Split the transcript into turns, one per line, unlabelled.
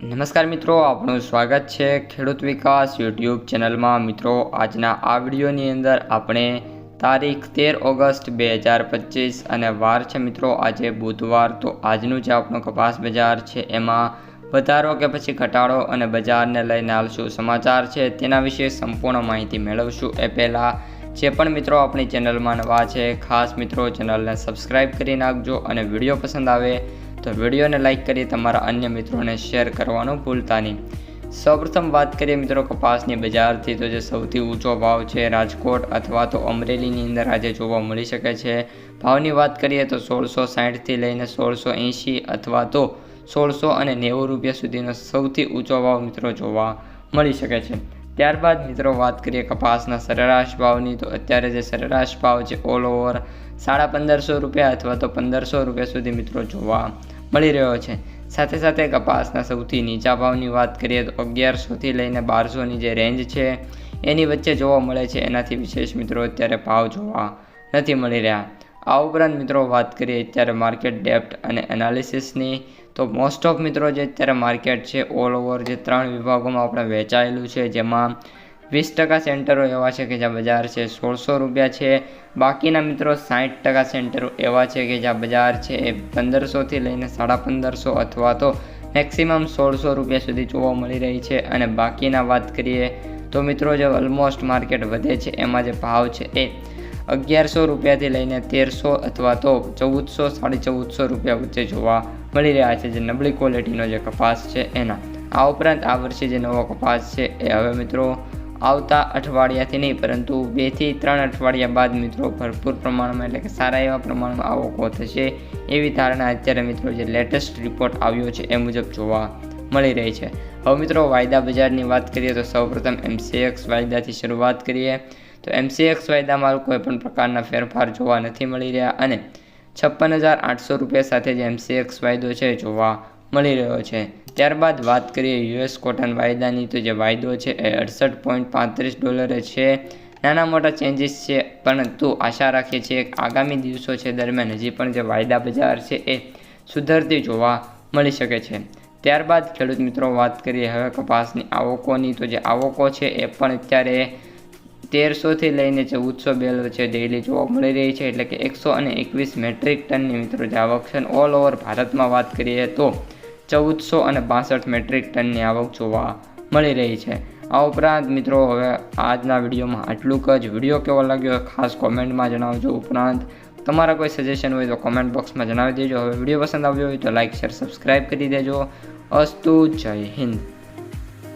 નમસ્કાર મિત્રો, આપનું સ્વાગત છે ખેડૂત વિકાસ યુટ્યુબ ચેનલમાં. મિત્રો, આજના આ વિડીયોની અંદર આપણે તારીખ તેર ઓગસ્ટ બે હજાર પચીસ અને વાર છે મિત્રો, આજે બુધવાર. તો આજનું જે આપણું કપાસ બજાર છે, એમાં વધારો કે પછી ઘટાડો અને બજારને લઈને હાલ સમાચાર છે, તેના વિશે સંપૂર્ણ માહિતી મેળવશું. એ પહેલાં, જે પણ મિત્રો આપણી ચેનલમાં નવા છે, ખાસ મિત્રો, ચેનલને સબસ્ક્રાઈબ કરી નાખજો અને વીડિયો પસંદ આવે તો વિડીયોને લાઇક કરી તમારા અન્ય મિત્રોને શેર કરવાનું ભૂલતા નહીં. સૌપ્રથમ વાત કરીએ મિત્રો કપાસની બજારથી, તો જે સૌથી ઊંચો ભાવ છે રાજકોટ અથવા તો અમરેલીની અંદર આજે જોવા મળી શકે છે. ભાવની વાત કરીએ તો સોળસો સાઠથી લઈને સોળસો એંશી અથવા તો સોળસો અને નેવું રૂપિયા સુધીનો સૌથી ઊંચો ભાવ મિત્રો જોવા મળી શકે છે. ત્યારબાદ મિત્રો વાત કરીએ કપાસના સરેરાશ ભાવની, તો અત્યારે જે સરેરાશ ભાવ છે ઓલ ઓવર સાડા પંદરસો રૂપિયા અથવા તો પંદરસો રૂપિયા સુધી મિત્રો જોવા મળી રહ્યો છે. સાથે સાથે કપાસના સૌથી નીચા ભાવની વાત કરીએ તો અગિયારસોથી લઈને બારસોની જે રેન્જ છે, એની વચ્ચે જોવા મળે છે. એનાથી વિશેષ મિત્રો અત્યારે ભાવ જોવા નથી મળી રહ્યા. આ ઉપરાંત મિત્રો વાત કરીએ અત્યારે માર્કેટ ડેપ્ટ અને એનાલિસિસની તો મોસ્ટ ઓફ મિત્રો જે અત્યારે માર્કેટ છે ઓલ ઓવર જે ત્રણ વિભાગોમાં આપણે વેચાયેલું છે, જેમાં વીસ ટકા સેન્ટરો એવા છે કે જ્યાં બજાર છે, સોળસો રૂપિયા છે. બાકીના મિત્રો સાઠ ટકા સેન્ટરો એવા છે કે જ્યાં બજાર છે એ પંદરસોથી લઈને સાડા પંદરસો અથવા તો મેક્સિમમ સોળસો રૂપિયા સુધી જોવા મળી રહી છે. અને બાકીના વાત કરીએ તો મિત્રો જે ઓલમોસ્ટ માર્કેટ વધે છે એમાં જે ભાવ છે એ અગિયારસો રૂપિયાથી લઈને તેરસો અથવા તો ચૌદસો, સાડી ચૌદસો રૂપિયા વચ્ચે જોવા મળી રહ્યા છે જે નબળી ક્વોલિટીનો જે કપાસ છે એના. આ ઉપરાંત આ વર્ષે જે નવો કપાસ છે એ હવે મિત્રો આવતા અઠવાડિયાથી નહીં, પરંતુ બેથી ત્રણ અઠવાડિયા બાદ મિત્રો ભરપૂર પ્રમાણમાં એટલે કે સારા એવા પ્રમાણમાં આવકો થશે એવી ધારણા અત્યારે મિત્રો જે લેટેસ્ટ રિપોર્ટ આવ્યો છે એ મુજબ જોવા મળી રહી છે. હવે મિત્રો વાયદા બજારની વાત કરીએ તો સૌપ્રથમ એમસીએક્સ વાયદાથી શરૂઆત કરીએ. તો એમસીએક્સ વાયદામાં કોઈ પણ પ્રકારના ફેરફાર જોવા નથી મળી રહ્યા અને છપ્પન હજાર આઠસો રૂપિયા સાથે જે એમસીએક્સ વાયદો છે જોવા મળી રહ્યો છે. ત્યારબાદ વાત કરીએ યુએસ કોટન વાયદાની, તો જે વાયદો છે એ અડસઠ પોઈન્ટ પાંત્રીસ ડોલરે છે. નાના મોટા ચેન્જીસ છે પરંતુ આશા રાખીએ છીએ આગામી દિવસો છે દરમિયાન હજી પણ જે વાયદા બજાર છે એ સુધરતી જોવા મળી શકે છે. ત્યારબાદ ખેડૂત મિત્રો વાત કરીએ હવે કપાસની આવકોની, તો જે આવકો છે એ પણ અત્યારે તેરસોથી લઈને ચૌદસો બેલ છે ડેઇલી જોવા મળી રહી છે, એટલે કે એકસો અને એકવીસ મેટ્રિક ટનની મિત્રો જે આવક છે ઓલ ઓવર ભારતમાં વાત કરીએ તો ચૌદસો અને બાસઠ મેટ્રિક ટનની આવક જોવા મળી રહી છે. આ ઉપરાંત મિત્રો, હવે આજના વિડીયોમાં આટલું જ. વીડિયો કેવો લાગ્યો ખાસ કોમેન્ટમાં જણાવજો. ઉપરાંત તમારા કોઈ સજેશન હોય તો કોમેન્ટ બોક્સમાં જણાવી દેજો. હવે વીડિયો પસંદ આવ્યો હોય તો લાઇક શેર, સબસ્ક્રાઈબ કરી દેજો. અસ્તુ જય હિન્દ.